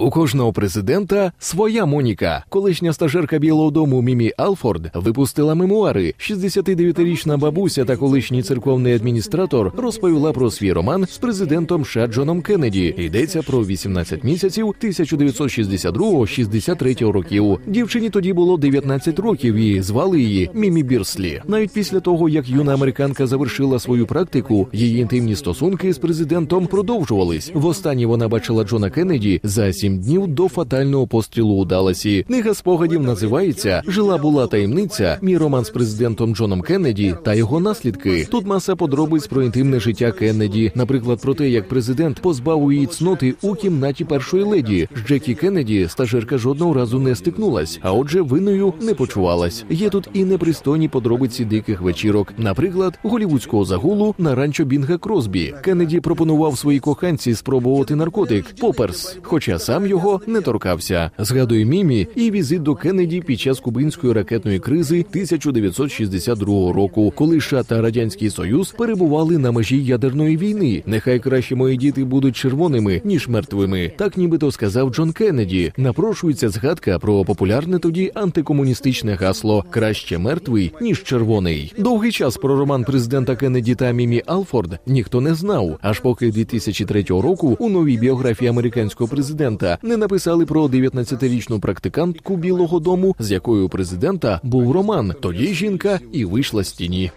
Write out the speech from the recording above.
У кожного президента своя Моніка. Колишня стажерка Білого Дому Мімі Алфорд випустила мемуари. 69-річна бабуся та колишній церковний адміністратор розповіла про свій роман з президентом США Джоном Кеннеді. Йдеться про 18 місяців 1962-63 років. Дівчині тоді було 19 років і звали її Мімі Бірслі. Навіть після того, як юна американка завершила свою практику, її інтимні стосунки з президентом продовжувались. Востаннє вона бачила Джона Кеннеді за сім днів до фатального пострілу у Далласі. Книга спогадів називається Жила була таємниця. Мій роман з президентом Джоном Кеннеді та його наслідки. Тут маса подробиць про інтимне життя Кеннеді, наприклад, про те, як президент позбав її цноти у кімнаті першої леді. З Джекі Кеннеді стажерка жодного разу не стикнулась, а отже, винною не почувалась. Є тут і непристойні подробиці диких вечірок, наприклад, голівудського загулу на ранчо Бінга Кросбі. Кеннеді пропонував своїй коханці спробувати наркотик поперс, хоча сам його не торкався. Згадує мімі і візит до Кеннеді під час кубинської ракетної кризи 1962 року, коли США та радянський союз перебували на межі ядерної війни. Нехай краще мої діти будуть червоними ніж мертвими. Так нібито сказав Джон Кеннеді. Напрошується згадка про популярне тоді антикомуністичне гасло краще мертвий ніж червоний. Довгий час про роман президента Кеннеді та Мімі Алфорд ніхто не знав, аж поки 2003 року у новій біографії американського президента не написали про 19-річну практикантку Білого Дому, з якою у президента був роман. Тоді жінка і вийшла з тіні.